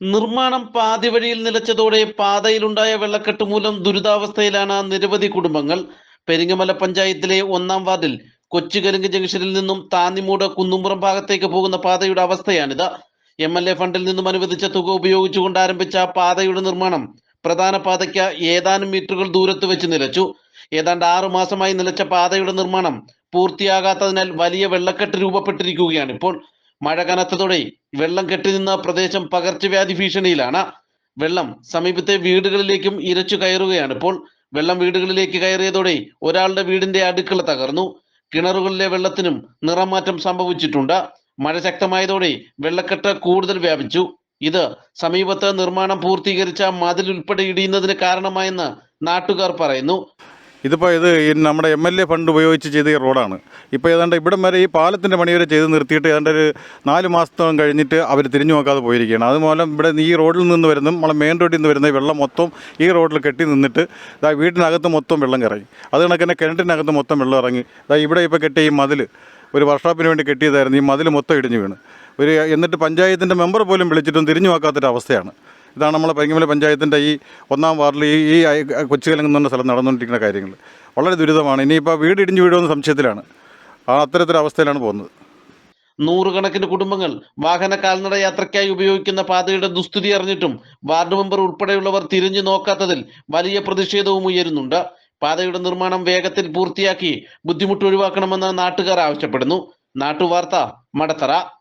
നിർമ്മാണം പാതി വഴിയിൽ നിലച്ചതോടെ പാതയിലുണ്ടായ വെള്ളക്കെട്ട് മൂലം ദുരിതാവസ്ഥയിലാണ് നിരവധി കുടുംബങ്ങൾ. പെരിങ്ങമല പഞ്ചായത്തിലെ ഒന്നാം വാർഡിൽ കൊച്ചുകലുങ്ക് ജംഗ്ഷനിൽ നിന്നും താന്നിമൂട് കുന്നുംപുറം ഭാഗത്തേക്ക് പോകുന്ന പാതയുടെ അവസ്ഥയാണിത്. എം എൽ എ ഫണ്ടിൽ നിന്നും അനുവദിച്ച തുക ഉപയോഗിച്ചുകൊണ്ട് ആരംഭിച്ച പാതയുടെ നിർമ്മാണം പ്രധാന പാതയ്ക്ക് ഏതാനും മീറ്ററുകൾ ദൂരത്ത് വെച്ച് നിലച്ചു. ഏതാണ്ട് ആറു മാസമായി നിലച്ച പാതയുടെ നിർമ്മാണം പൂർത്തിയാകാത്തതിനാൽ വലിയ വെള്ളക്കെട്ട് രൂപപ്പെട്ടിരിക്കുകയാണ് ഇപ്പോൾ മഴ കനത്തതോടെ വെള്ളം കെട്ടിനിന്ന പ്രദേശം പകർച്ചവ്യാധി ഭീഷണിയിലാണ്. വെള്ളം സമീപത്തെ വീടുകളിലേക്കും ഇരച്ചു കയറുകയാണ്. ഇപ്പോൾ വെള്ളം വീടുകളിലേക്ക് കയറിയതോടെ ഒരാളുടെ വീടിന്റെ അടുക്കള തകർന്നു. കിണറുകളിലെ വെള്ളത്തിനും നിറമാറ്റം സംഭവിച്ചിട്ടുണ്ട്. മഴ ശക്തമായതോടെ വെള്ളക്കെട്ട് കൂടുതൽ വ്യാപിച്ചു. ഇത് സമീപത്ത് നിർമ്മാണം പൂർത്തീകരിച്ച മതിൽ ഉൾപ്പെടെ ഇടിയുന്നതിന് കാരണമായെന്ന് നാട്ടുകാർ പറയുന്നു. ഇതിപ്പോൾ ഇത് നമ്മുടെ എം എൽ എ ഫണ്ട് ഉപയോഗിച്ച് ചെയ്ത ഈ റോഡാണ്. ഇപ്പോൾ ഏതാണ്ട് ഇവിടം വരെ ഈ പാലത്തിന്റെ പണി വരെ ചെയ്ത് നിർത്തിയിട്ട് ഏതാണ്ട് ഒരു നാല് മാസത്തോളം കഴിഞ്ഞിട്ട് അവർ തിരിഞ്ഞു നോക്കാതെ പോയിരിക്കുകയാണ്. അതുമൂലം ഇവിടെ ഈ റോഡിൽ നിന്ന് വരുന്ന നമ്മളെ മെയിൻ റോഡിൽ നിന്ന് വരുന്ന വെള്ളം മൊത്തം ഈ റോഡിൽ കെട്ടി നിന്നിട്ട് ഇതാ വീട്ടിനകത്ത് മൊത്തം വെള്ളം കയറി അത് കണക്ക് തന്നെ കിണറ്റിനകത്ത് മൊത്തം വെള്ളം ഇറങ്ങി. ഇതാ ഇവിടെ ഇപ്പോൾ കെട്ടിയ ഈ മതിൽ ഒരു വർക്ക്ഷോപ്പിന് വേണ്ടി കെട്ടിയതായിരുന്നു. ഈ മതിൽ മൊത്തം ഇടിഞ്ഞു വീണ്. ഒരു എന്നിട്ട് പഞ്ചായത്തിന്റെ മെമ്പർ പോലും വിളിച്ചിട്ടും തിരിഞ്ഞു നോക്കാത്തൊരു അവസ്ഥയാണ് ഇതാണ് നമ്മളെ പൈങ്കമല പഞ്ചായത്തിന്റെ ഈ ഒന്നാം വാർഡിൽ ഈ ഈ അയ- കൊച്ചുകലങ്ങ് എന്ന സ്ഥലം നടന്നുകൊണ്ടിരിക്കുന്ന കാര്യങ്ങൾ. വളരെ ദുരിതമാണ്. ഇനിയിപ്പോൾ വീട് ഇടിഞ്ഞു വീഴുമെന്ന സംശയത്തിലാണ്. ആ അത്തരത്തിലവസ്ഥയിലാണ് പോകുന്നത്. നൂറുകണക്കിന് കുടുംബങ്ങൾ വാഹന കാൽനട യാത്രയ്ക്കായി ഉപയോഗിക്കുന്ന പാതയുടെ ദുസ്ഥിതി അറിഞ്ഞിട്ടും വാർഡ് മെമ്പർ ഉൾപ്പെടെയുള്ളവർ തിരിഞ്ഞു നോക്കാത്തതിൽ വലിയ പ്രതിഷേധവും ഉയരുന്നുണ്ട്. പാതയുടെ നിർമ്മാണം വേഗത്തിൽ പൂർത്തിയാക്കി ബുദ്ധിമുട്ട് ഒഴിവാക്കണമെന്ന് നാട്ടുകാർ ആവശ്യപ്പെടുന്നു. നാട്ടുവാർത്ത മടത്തറ.